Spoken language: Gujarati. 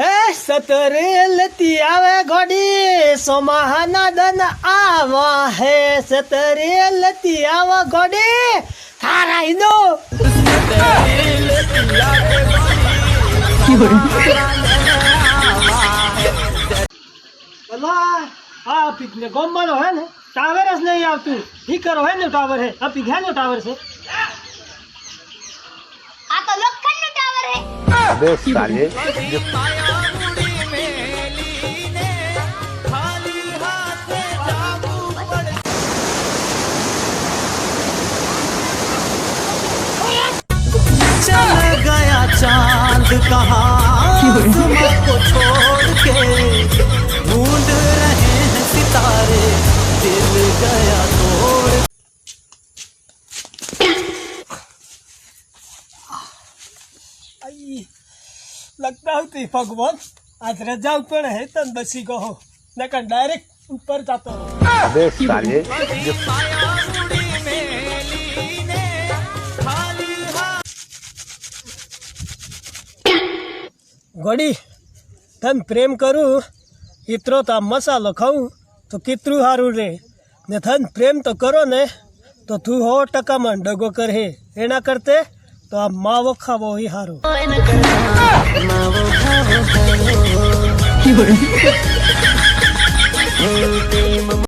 હે, સતરે લતી આવે ઘોડી સોમાહાના દન આવા હે, સતરે લતી આવા ઘોડી થારા હિંદો આ પીક ને ગોમવાનો હે ને, ટાવર જ નહીં આવતું. ઈ કરો હે ને ટાવર હે? આ પીક ને ટાવર છે આ તો લોખંડનો ટાવર હે अबे साले चल गया चांद कहाँ आसमां को छोड़ के ढूंढ रहे हैं सितारे दिल गया तोड़ આઈ લગતા હતી ભગવાન. આજ રજા ઉપર હે તન બસી ગયો નકર ડાયરેક્ટ ઉપર જતો અબે સાલે ગોડી તન પ્રેમ કરું ઇતરો તા મસાલો ખાઉં તો કેટલું સારું રે. ને થન પ્રેમ તો કરો ને તો તું હો ટકામાં ડગો કરે એના કરતે તો આ માવો ખાવો એ સારું